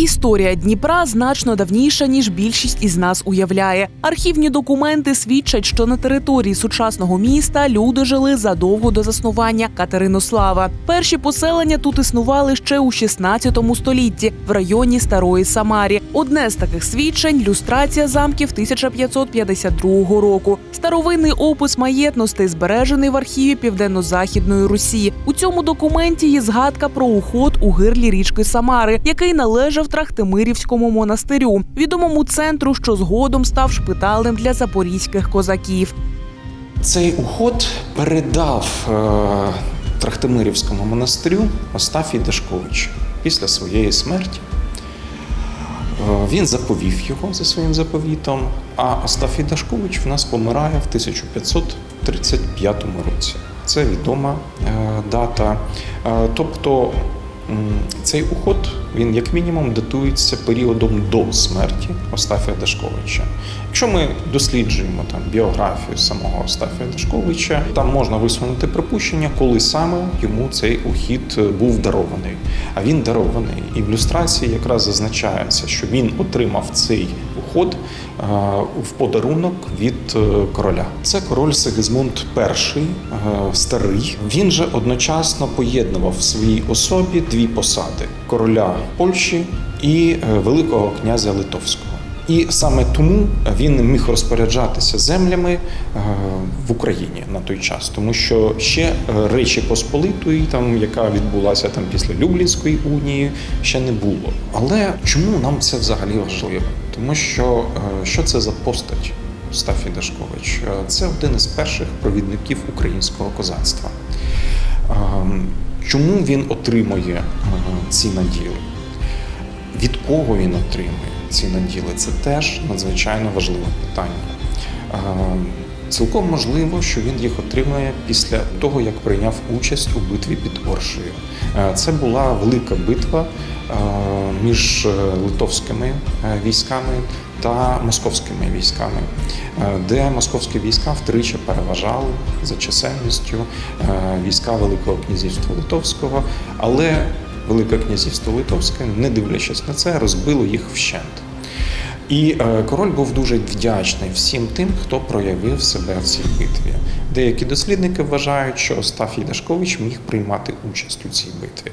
Історія Дніпра значно давніша, ніж більшість із нас уявляє. Архівні документи свідчать, що на території сучасного міста люди жили задовго до заснування Катеринослава. Перші поселення тут існували ще у 16 столітті в районі Старої Самарі. Одне з таких свідчень люстрація замків 1552 року. Старовинний опис маєтностей збережений в архіві Південно-Західної Русі. У цьому документі є згадка про уход у гирлі річки Самари, який належав Трахтимирівському монастирю, відомому центру, що згодом став шпиталем для запорізьких козаків. Цей уход передав е, Трахтимирівському монастирю Остафій Дашкович після своєї смерті. Е, Він заповів його за своїм заповітом, а Остафій Дашкович в нас помирає в 1535 році. Це відома е, дата. Тобто цей уход він як мінімум датується періодом до смерті Остафія Дашковича. Якщо ми досліджуємо там біографію самого Остафія Дашковича, там можна висунути припущення, коли саме йому цей ухід е, був дарований. А він дарований. І в люстрації якраз зазначається, що він отримав цей уход е, в подарунок від е, короля. Це король Сигізмунд І, е, старий. Він же одночасно поєднував в своїй особі дві посади: короля Польщі і Великого князя Литовського. І саме тому він міг розпоряджатися землями е, в Україні на той час, тому що ще е, Речі Посполитої, там яка відбулася там після Люблінської унії, ще не було. Але чому нам це взагалі важливо? Тому що е, що це за постать Стафій Дашкович? Це один із перших провідників українського козацтва. Чому він отримує ці наділи? Від кого він отримує ці наділи? Це теж надзвичайно важливе питання. Е, Цілком можливо, що він їх отримає після того, як прийняв участь у битві під Оршею. Е, Це була велика битва е, між е, литовськими військами та московськими військами, де московські війська втричі переважали за чисельністю війська Великого князівства Литовського, але Велике князівство Литовське, не дивлячись на це, розбило їх вщент. І е, король був дуже вдячний всім тим, хто проявив себе в цій битві. Деякі дослідники вважають, що Остафій Дашкович міг приймати участь у цій битві.